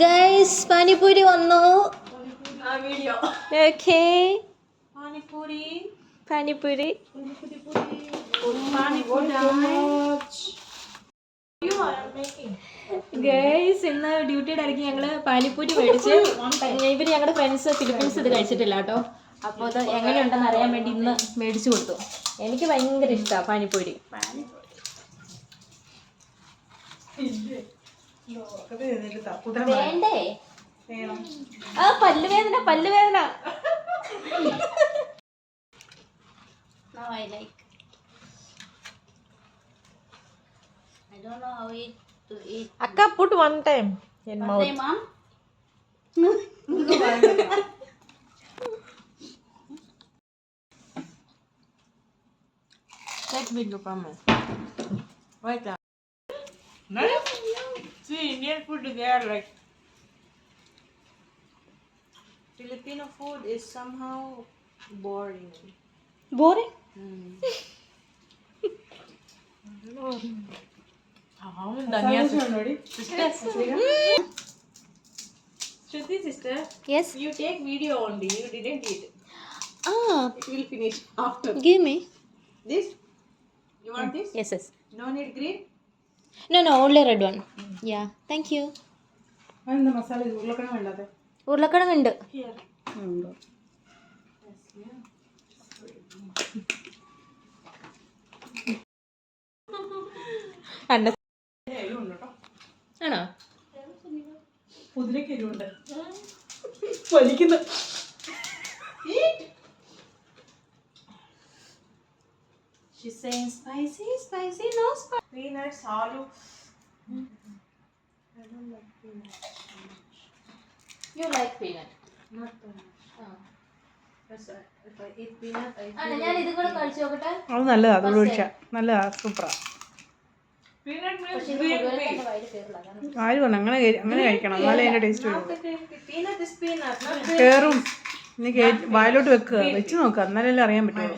Guys pani puri വന്നു. Video pani puri pani puri pani puri guys ഇന്ന് ഡ്യൂട്ടിയുടെ ഇടയ്ക്ക് ഞങ്ങൾ പാനിപ്പൂരി മേടിച്ച് ഇവർ ഞങ്ങളുടെ ഫ്രണ്ട്സ് ഫിലിപ്പീൻസ് ഇത് കഴിച്ചിട്ടില്ല കേട്ടോ. അപ്പോൾ അത് എങ്ങനെയുണ്ടെന്ന് അറിയാൻ വേണ്ടി ഇന്ന് മേടിച്ചു കൊടുത്തു. എനിക്ക് ഭയങ്കര ഇഷ്ടമാണ് പാനിപ്പൂരി. വേണ്ടേ? ആ പല്ലുവേദന പല്ലുവേദന. I like. I don't know how it ಅಕ್ಕ put one time in mouth Let me look at my. Wait a No? See, Indian food, they are like. Filipino food is somehow boring. Boring? Mm. boring. Boring How Danya sister? Shruti sister, yes you take video only. You didn't eat. ആ It will finish after give me this. You want this? Yes yes No need green. No no only red one yeah thank you അതെന്താ മസാല ഉരുളക്കിഴങ്ങ് വേണ്ടത് ഉരുളക്കിഴങ്ങുണ്ട് അണ്ട ഇരുണ്ട് വലിക്കുന്ന. അത് നല്ലതാ അതോട് ഒഴിച്ച. നല്ലതാ സൂപ്പറാ ആര് പറഞ്ഞു? അങ്ങനെ അങ്ങനെ കഴിക്കണം. എന്നാലേ അതിന്റെ ടേസ്റ്റ് വരും. Not the green pea. Peanut is peanut, not green കേറും. നീ കേ- വായിലോട്ട് വെക്കുക വെച്ച് നോക്കുക എന്നാലല്ലേ അറിയാൻ പറ്റുള്ളൂ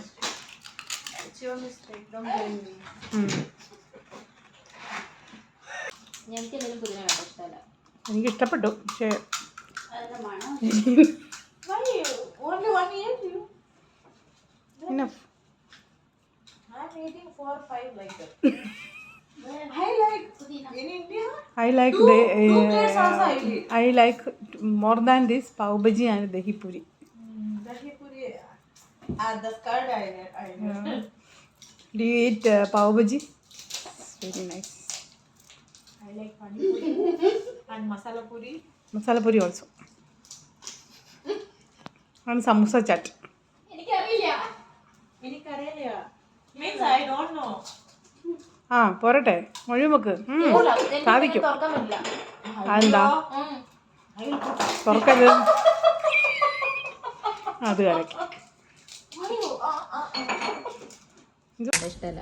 എനിക്ക് ഇഷ്ടപ്പെട്ടു പക്ഷേ? പിന്നെ I'm eating four, five like that. I like. I like two I. I like more than this pav bhaji and dahi puri Dahi puri. Ah, the curd I like. I like. Do you eat pav bhaji very nice I like pani puri and masala puri. Masala puri also ആണ് samosa chat എനിക്കറിയില്ല എനിക്കറിയില്ല Means I don't know. ആ പോരട്ടെ മുഴുവൻ വെക്ക് ഉം. സാധിക്കും അതെന്താ. തുറക്കരുത് അത് കലക്കി ഇഷ്ടമല്ല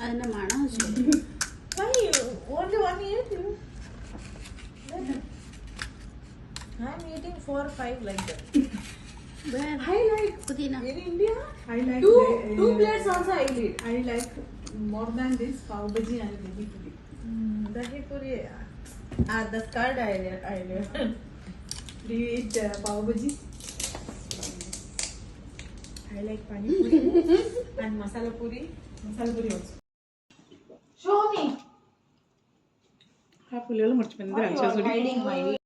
അതിന്റെ മണം? I'm eating four, five like that. Where? I like Pudina. In India, I like two the, uh, two plates also I eat. I like more than this pav bhaji and dahi puri. Mm, dahi puri. Ah, the curd I like. I like. Do you eat uh, pav bhaji? I like pani puri and masala puri. Masala puri also. Show me. ఆ పుల్లలు మర్చిపోయింది